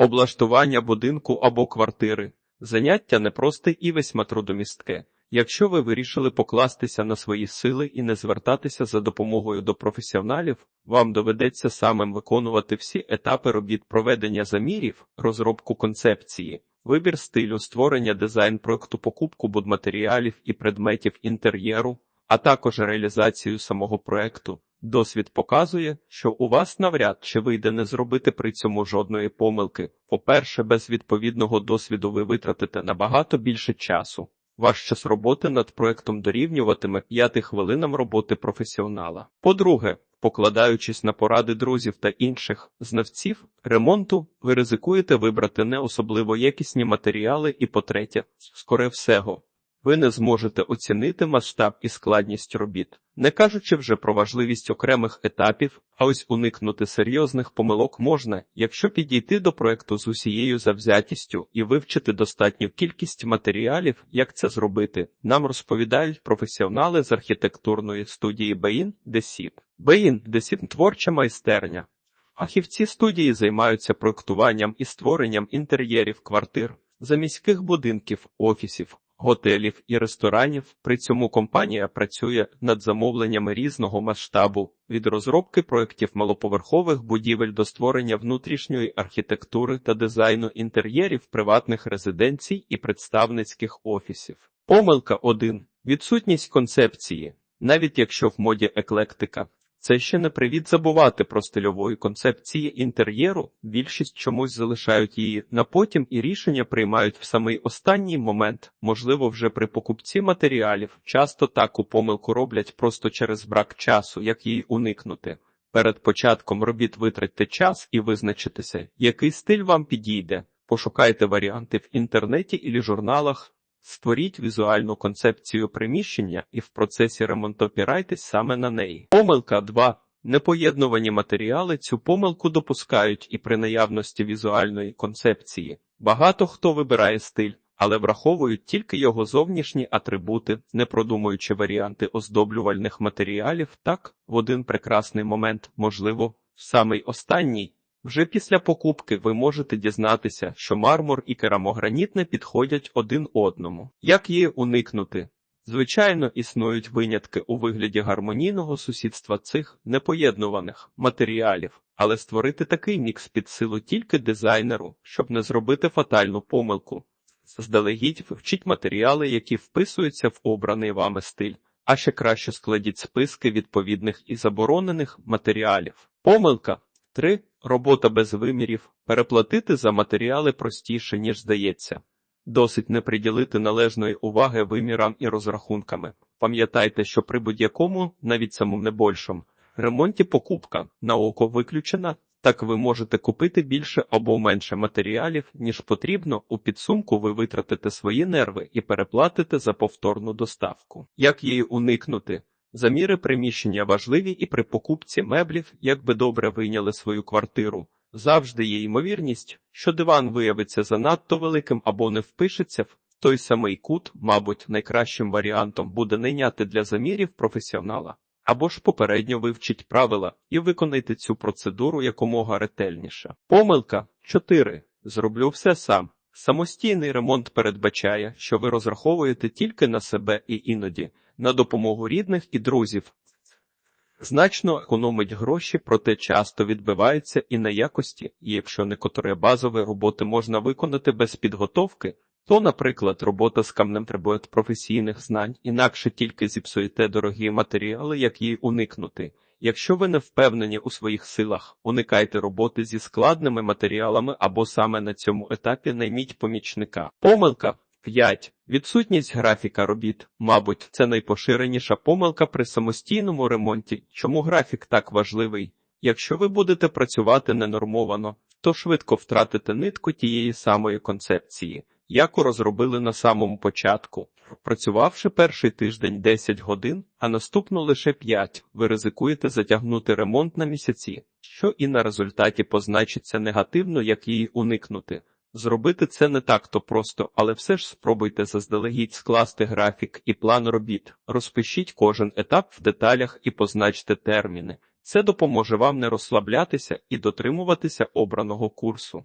Облаштування будинку або квартири. Заняття непросте і весьма трудомістке. Якщо ви вирішили покластися на свої сили і не звертатися за допомогою до професіоналів, вам доведеться самим виконувати всі етапи робіт проведення замірів, розробку концепції, вибір стилю, створення дизайн проекту покупку будматеріалів і предметів інтер'єру, а також реалізацію самого проекту. Досвід показує, що у вас навряд чи вийде не зробити при цьому жодної помилки. По-перше, без відповідного досвіду ви витратите набагато більше часу. Ваш час роботи над проектом дорівнюватиме 5 хвилинам роботи професіонала. По-друге, покладаючись на поради друзів та інших знавців ремонту, ви ризикуєте вибрати не особливо якісні матеріали і, по-третє, скоре всього. Ви не зможете оцінити масштаб і складність робіт, не кажучи вже про важливість окремих етапів, а ось уникнути серйозних помилок можна, якщо підійти до проекту з усією завзятістю і вивчити достатню кількість матеріалів, як це зробити. Нам розповідають професіонали з архітектурної студії Беїн Десіп. Беїн Десіп – творча майстерня. Фахівці студії займаються проектуванням і створенням інтер'єрів квартир, заміських будинків, офісів, готелів і ресторанів. При цьому компанія працює над замовленнями різного масштабу від розробки проєктів малоповерхових будівель до створення внутрішньої архітектури та дизайну інтер'єрів приватних резиденцій і представницьких офісів. Помилка 1. Відсутність концепції. Навіть якщо в моді еклектика, це ще не привід забувати про стильової концепції інтер'єру, більшість чомусь залишають її на потім і рішення приймають в самий останній момент, можливо, вже при покупці матеріалів. Часто таку помилку роблять просто через брак часу, як її уникнути. Перед початком робіт витратьте час і визначитеся, який стиль вам підійде. Пошукайте варіанти в інтернеті і журналах. Створіть візуальну концепцію приміщення і в процесі ремонту опирайтесь саме на неї. Помилка 2. Непоєднувані матеріали цю помилку допускають і при наявності візуальної концепції. Багато хто вибирає стиль, але враховують тільки його зовнішні атрибути, не продумуючи варіанти оздоблювальних матеріалів, так, в один прекрасний момент, можливо, в самий останній. Вже після покупки ви можете дізнатися, що мармур і керамограніт не підходять один одному. Як її уникнути? Звичайно, існують винятки у вигляді гармонійного сусідства цих непоєднуваних матеріалів, але створити такий мікс під силу тільки дизайнеру, щоб не зробити фатальну помилку. Заздалегідь вивчіть матеріали, які вписуються в обраний вами стиль, а ще краще складіть списки відповідних і заборонених матеріалів. Помилка 3. Робота без вимірів. Переплатити за матеріали простіше, ніж здається. Досить не приділити належної уваги вимірам і розрахунками. Пам'ятайте, що при будь-якому, навіть самому небольшому, ремонті покупка на око виключена, так ви можете купити більше або менше матеріалів, ніж потрібно. У підсумку ви витратите свої нерви і переплатите за повторну доставку. Як її уникнути? Заміри приміщення важливі і при покупці меблів, як би добре вийняли свою квартиру. Завжди є ймовірність, що диван виявиться занадто великим або не впишеться в той самий кут, мабуть, найкращим варіантом буде найняти для замірів професіонала, або ж попередньо вивчіть правила і виконайте цю процедуру якомога ретельніше. Помилка 4. Зроблю все сам. Самостійний ремонт передбачає, що ви розраховуєте тільки на себе і іноді на допомогу рідних і друзів. Значно економить гроші, проте часто відбивається і на якості, і якщо некоторі базові роботи можна виконати без підготовки, то, наприклад, робота з камнем требує професійних знань, інакше тільки зіпсуєте дорогі матеріали, як її уникнути. Якщо ви не впевнені у своїх силах, уникайте роботи зі складними матеріалами або саме на цьому етапі найміть помічника. Помилка 5. Відсутність графіка робіт, мабуть, це найпоширеніша помилка при самостійному ремонті. Чому графік так важливий? Якщо ви будете працювати ненормовано, то швидко втратите нитку тієї самої концепції, яку розробили на самому початку. Працювавши перший тиждень 10 годин, а наступну лише 5, ви ризикуєте затягнути ремонт на місяці, що і на результаті позначиться негативно, як її уникнути. Зробити це не так то просто, але все ж спробуйте заздалегідь скласти графік і план робіт. Розпишіть кожен етап в деталях і позначте терміни. Це допоможе вам не розслаблятися і дотримуватися обраного курсу.